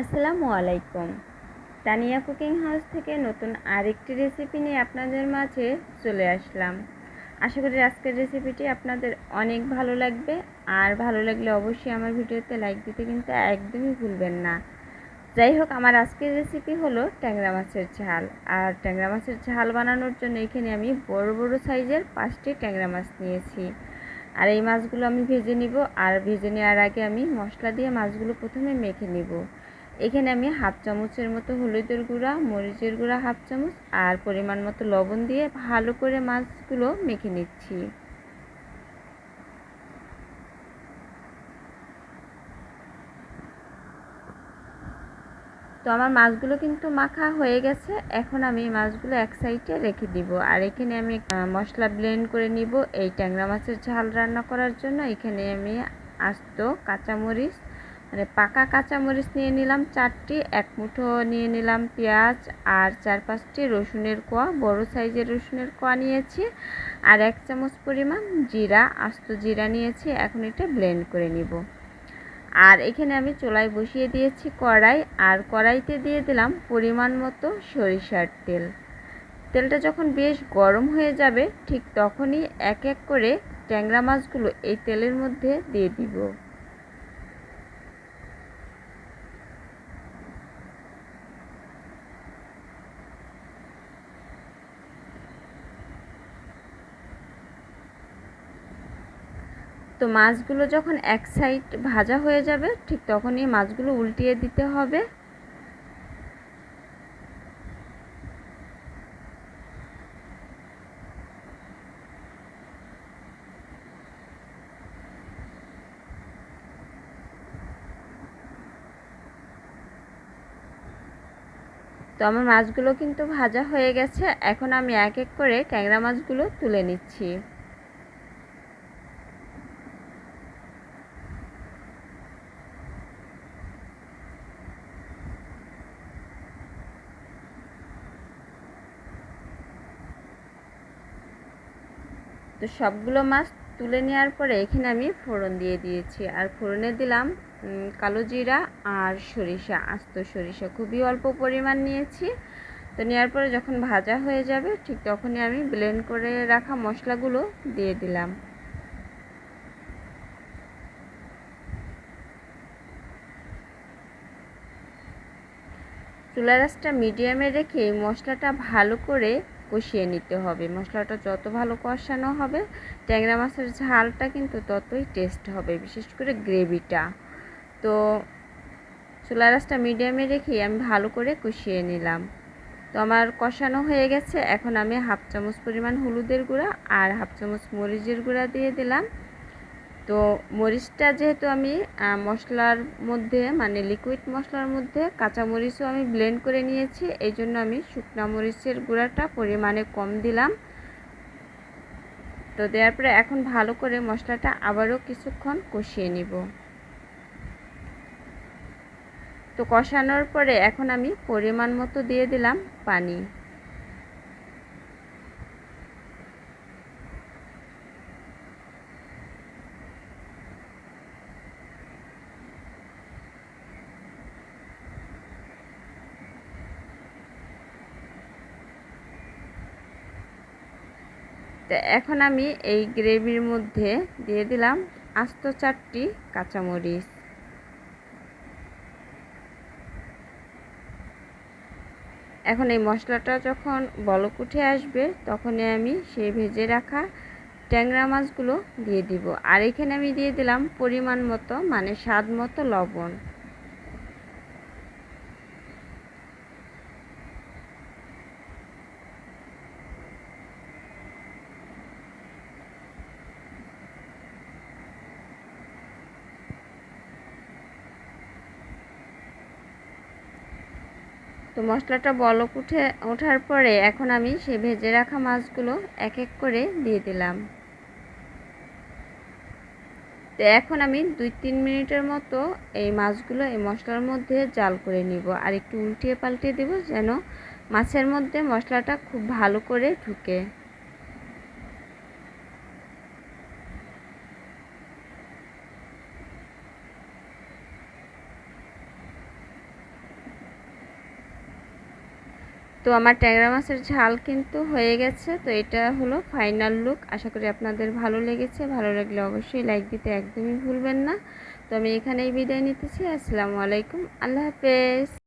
আসসালামু আলাইকুম। Tania cooking house থেকে নতুন আরেকটি রেসিপি নিয়ে আপনাদের মাঝে চলে আসলাম। আশা করি আজকের রেসিপিটি আপনাদের অনেক ভালো লাগবে। আর ভালো লাগলে অবশ্যই আমার ভিডিওতে লাইক দিতে কিন্তু একদমই ভুলবেন না। যাই হোক, আমার আজকের রেসিপি হলো ট্যাংরা মাছের ঝাল। আর ট্যাংরা মাছের ঝাল বানানোর জন্য এখানে আমি বড় বড় সাইজের পাঁচটি ট্যাংরা মাছ নিয়েছি। আর এই মাছগুলো আমি ভেজে নিব। আর ভেজে নেওয়ার আগে আমি মশলা দিয়ে মাছগুলো প্রথমে মেখে নিব। এখানে আমি হাফ চামচের মতো হলুদের গুঁড়া, মরিচের গুঁড়া হাফ চামচ আর পরিমাণ মতো লবণ দিয়ে ভালো করে মাছগুলো মেখে নিচ্ছি। তো আমার মাছগুলো কিন্তু মাখা হয়ে গেছে, এখন আমি মাছগুলো এক সাইডে রেখে দিব। আর এখানে আমি মশলা ব্লেন্ড করে নিব, এই ট্যাংরা মাছের ঝাল রান্না করার জন্য। এখানে আমি আস্ত কাঁচামরিচ মানে পাকা কাঁচামরিচ নিয়ে নিলাম চারটি, এক মুঠো নিয়ে নিলাম পেঁয়াজ আর চার পাঁচটি রসুনের কোয়া। বড় সাইজের রসুনের কোয়া নিয়েছি আর এক চামচ পরিমাণ জিরা, আস্ত জিরা নিয়েছি। এখন এটা ব্লেন্ড করে নিব। আর এখানে আমি চোলায় বসিয়ে দিয়েছি কড়াই আর কড়াইতে দিয়ে দিলাম পরিমাণ মতো সরিষার তেল। তেলটা যখন বেশ গরম হয়ে যাবে, ঠিক তখনই এক এক করে ট্যাংরা মাছগুলো এই তেলের মধ্যে দিয়ে দিব। তো মাছগুলো যখন এক সাইড ভাজা হয়ে যাবে, ঠিক তখনই মাছগুলো উল্টিয়ে দিতে হবে। তো আমার মাছগুলো কিন্তু ভাজা হয়ে গেছে। এখন আমি এক এক করে ট্যাংরা মাছগুলো তুলে নিচ্ছি। তো সবগুলো মাছ তুলে নেওয়ার পরে এখানে আমি ফোড়ন দিয়ে দিয়েছি। আর ফোড়নে দিলাম কালো জিরা আর সরিষা, আস্ত সরিষা। খুবই অল্প পরিমাণ নিয়েছি। তো নেওয়ার পরে যখন ভাজা হয়ে যাবে, ঠিক তখনই আমি ব্লেন্ড করে রাখা মশলাগুলো দিয়ে দিলাম। চুলা রাসটা মিডিয়ামে রেখে মশলাটা ভালো করে কষিয়ে নিতে হবে। মশলাটা যত ভালো কষানো হবে, ট্যাংরা মাছের ঝালটা কিন্তু ততই টেস্ট হবে, বিশেষ করে গ্রেভিটা তো চুলা রাসটা মিডিয়ামে রেখেই আমি ভালো করে কষিয়ে নিলাম। তো আমার কষানো হয়ে গেছে। এখন আমি হাফ চামচ পরিমাণ হলুদের গুঁড়া আর হাফ চামচ মরিচের গুঁড়া দিয়ে দিলাম। তো মরিচটা যেহেতু আমি মশলার মধ্যে মানে লিকুইড মশলার মধ্যে কাঁচা মরিচও আমি ব্লেন্ড করে নিয়েছি, এই জন্য আমি শুকনা মরিচের গুঁড়াটা পরিমাণে কম দিলাম। তো দেওয়ার পরে এখন ভালো করে মশলাটা আবারও কিছুক্ষণ কষিয়ে নিব। তো কষানোর পরে এখন আমি পরিমাণ মতো দিয়ে দিলাম পানি। তো এখন আমি এই গ্রেভির মধ্যে দিয়ে দিলাম আস্ত চারটি কাঁচামরিচ। এখন এই মশলাটা যখন বলক উঠে আসবে, তখনই আমি সেই ভেজে রাখা ট্যাংরা মাছগুলো দিয়ে দিব। আর এখানে আমি দিয়ে দিলাম পরিমাণ মতো মানে স্বাদ মতো লবণ। তো মশলাটা বলক উঠে, ওঠার পরে এখন আমি সেই ভেজে রাখা মাছগুলো এক এক করে দিয়ে দিলাম। তো এখন আমি দুই তিন মিনিটের মতো এই মাছগুলো এই মশলার মধ্যে জাল করে নিব আর একটু উল্টিয়ে পাল্টিয়ে দেব যেন মাছের মধ্যে মশলাটা খুব ভালো করে ঢুকে। তো আমার ট্যাংরা মাছের ঝাল কিন্তু হয়ে গেছে, তো এটা হলো ফাইনাল লুক আশা করি আপনাদের ভালো লেগেছে, ভালো লাগলে অবশ্যই লাইক দিতে একদমই ভুলবেন না। তো আমি এখানেই বিদায় নিতেছি, আসসালামু আলাইকুম, আল্লাহ হাফেজ।